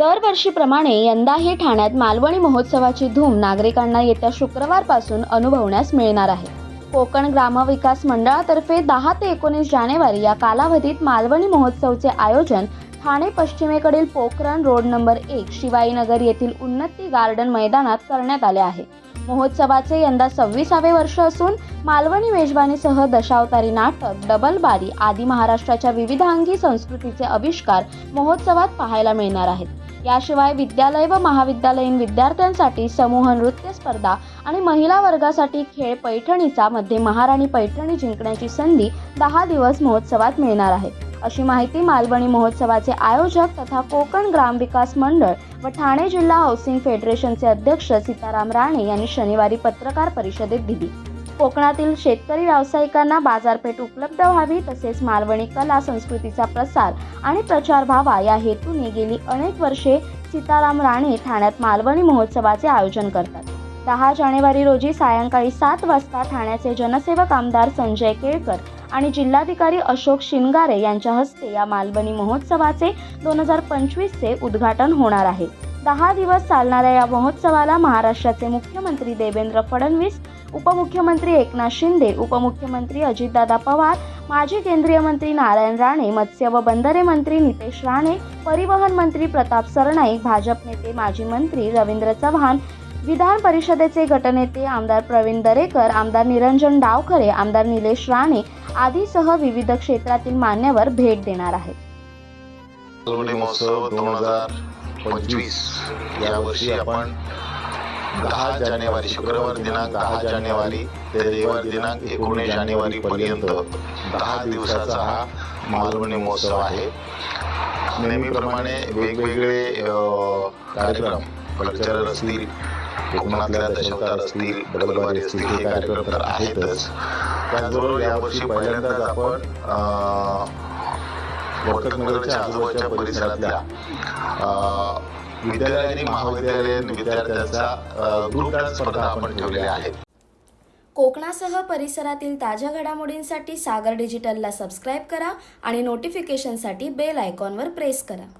दरवर्षीप्रमाणे यंदाही ठाण्यात मालवणी महोत्सवाची धूम नागरिकांना येत्या शुक्रवारपासून अनुभवण्यास मिळणार आहे. कोकण ग्रामविकास मंडळातर्फे दहा ते एकोणीस जानेवारी या कालावधीत मालवणी महोत्सवचे आयोजन ठाणे पश्चिमेकडील पोखरण रोड नंबर एक शिवाईनगर येथील उन्नती गार्डन मैदानात करण्यात आले आहे. महोत्सवाचे यंदा सव्वीसावे वर्ष असून मालवणी मेजवानीसह दशावतारी नाटक डबल बारी आदी महाराष्ट्राच्या विविधांगी संस्कृतीचे आविष्कार महोत्सवात पाहायला मिळणार आहेत. याशिवाय विद्यालय व महाविद्यालयीन विद्यार्थ्यांसाठी समूह नृत्य स्पर्धा आणि महिला वर्गासाठी खेळ पैठणीचा मध्ये महाराणी पैठणी जिंकण्याची संधी दहा दिवस महोत्सवात मिळणार आहे. अशी माहिती मालवणी महोत्सवाचे आयोजक तथा कोकण ग्रामविकास मंडळ व ठाणे जिल्हा हाऊसिंग फेडरेशनचे अध्यक्ष सीताराम राणे यांनी शनिवारी पत्रकार परिषदेत दिली. कोकणातील शेतकरी व्यावसायिकांना बाजारपेठ उपलब्ध व्हावी तसेच मालवणी कला संस्कृतीचा प्रसार आणि प्रचार व्हावा या हेतूने गेली अनेक वर्षे सीताराम राणे ठाण्यात मालवणी महोत्सवाचे आयोजन करतात. दहा जानेवारी रोजी सायंकाळी सात वाजता ठाण्याचे जनसेवक आमदार संजय केळकर आणि जिल्हाधिकारी अशोक शिनगारे यांच्या हस्ते या मालवणी महोत्सवाचे दोन हजार पंचवीसचे उद्घाटन होणार आहे. दहा दिवस चालणाऱ्या या महोत्सवाला महाराष्ट्राचे मुख्यमंत्री देवेंद्र फडणवीस उपमुख्यमंत्री एकनाथ शिंदे उपमुख्यमंत्री अजितदादा पवार माजी केंद्रीय मंत्री नारायण राणे मत्स्य व बंदरे मंत्री नितेश राणे परिवहन मंत्री प्रताप सरनाईक भाजप नेते माजी मंत्री रवींद्र चव्हाण विधान परिषदेचे गटनेते आमदार प्रवीण दरेकर आमदार निरंजन डावखरे आमदार निलेश राणे आदीसह विविध क्षेत्रातील मान्यवर भेट देणार आहेत. दोन हजार पंचवीस यावर्षी आपण दहा जानेवारी शुक्रवार दिनांक दहा जानेवारी ते रविवार दिनांक एकोणीस जानेवारी पर्यंत दहा दिवसाचा हा मालवणी महोत्सव आहे. नेहमीप्रमाणे वेगवेगळे कार्यक्रम कल्चरल असतील कोकणातल्या दशावतार असतील डबलबारी असतील हे कार्यक्रम तर आहेतच. त्याचबरोबर यावर्षी पहिल्यांदाच आपण अ, आजूबाजूच्या परिसरातल्या विद्यालय आणि महाविद्यालयीन विद्यार्थ्यांचा अ, ग्रुप डान्स स्पर्धा आपण ठेवलेल्या आहेत. कोकणासह परिसरातील ताज्या घडामोडींसाठी सागर डिजिटलला सबस्क्राईब करा आणि नोटिफिकेशनसाठी बेल आयकॉनवर प्रेस करा.